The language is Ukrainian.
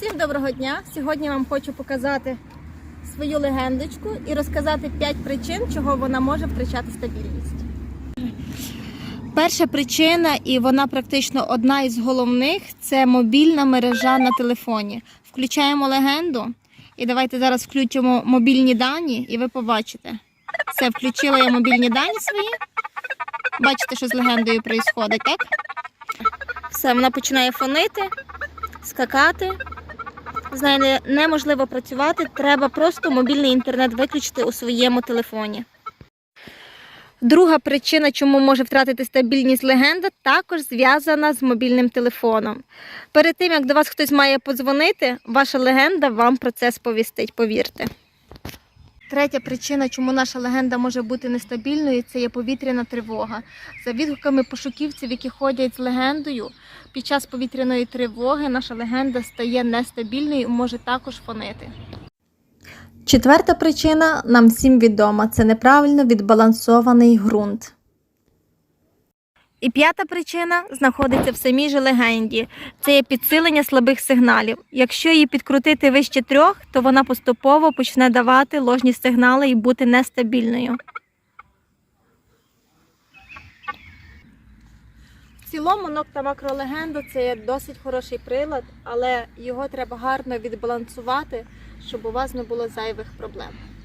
Всім доброго дня! Сьогодні вам хочу показати свою легендочку і розказати 5 причин, чого вона може втрачати стабільність. Перша причина, і вона практично одна із головних, це мобільна мережа на телефоні. Включаємо легенду, і давайте зараз включимо мобільні дані, і ви побачите. Все, включила я мобільні дані свої. Бачите, що з легендою відбувається, так? Все, вона починає фонити, скакати. З нею неможливо працювати, треба просто мобільний інтернет виключити у своєму телефоні. Друга причина, чому може втратити стабільність легенда, також зв'язана з мобільним телефоном. Перед тим, як до вас хтось має подзвонити, ваша легенда вам про це сповістить, повірте. Третя причина, чому наша легенда може бути нестабільною, це є повітряна тривога. За відгуками пошуківців, які ходять з легендою, під час повітряної тривоги наша легенда стає нестабільною і може також фонити. Четверта причина нам всім відома це неправильно відбалансований ґрунт. І п'ята причина знаходиться в самій же легенді. Це є підсилення слабих сигналів. Якщо її підкрутити вище трьох, то вона поступово почне давати ложні сигнали і бути нестабільною. В цілому макролегенда це є досить хороший прилад, але його треба гарно відбалансувати, щоб у вас не було зайвих проблем.